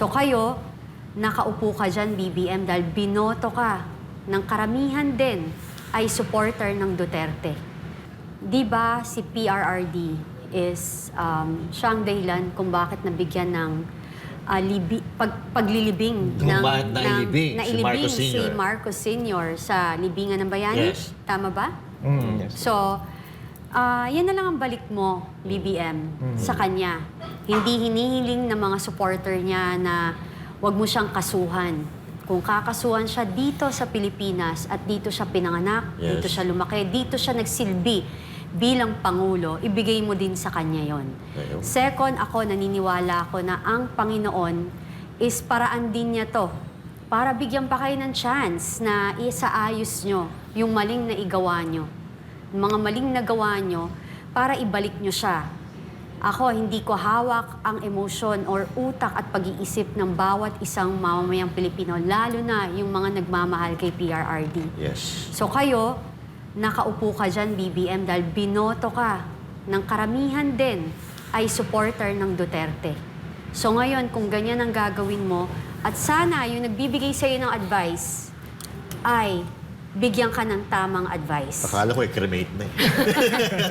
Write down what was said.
So kayo, nakaupo ka dyan, BBM, dahil binoto ka ng karamihan din ay supporter ng Duterte. Di ba si PRRD is um, siya ang dahilan kung bakit nabigyan ng ah, libi, pag, paglilibing Kung ng, bakit nailibing si nailibing Marcos si Sr.. Marcos Sr. sa libingan ng bayani. Yes. Tama ba? Mm, yes. So, ah yan na lang ang balik mo, BBM, sa kanya. Hindi hinihiling ng mga supporter niya na wag mo siyang kasuhan. Kung kakasuhan siya dito sa Pilipinas at dito siya pinanganak, Yes. dito siya lumaki, dito siya nagsilbi bilang Pangulo, ibigay mo din sa kanya yon. Second, ako naniniwala ako na ang Panginoon is paraan din niya to para bigyan pa kayo ng chance na isaayos nyo yung maling na igawa nyo. Mga maling na gawa nyo para ibalik nyo siya. Ako, hindi ko hawak ang emosyon or utak at pag-iisip ng bawat isang mamamayang Pilipino, lalo na yung mga nagmamahal kay PRRD. Yes. So kayo, nakaupo ka dyan, BBM, dahil binoto ka ng karamihan din ay supporter ng Duterte. So ngayon, kung ganyan ang gagawin mo, at sana yung nagbibigay sa'yo ng advice ay bigyan ka ng tamang advice. Akala ko i-cremate na eh.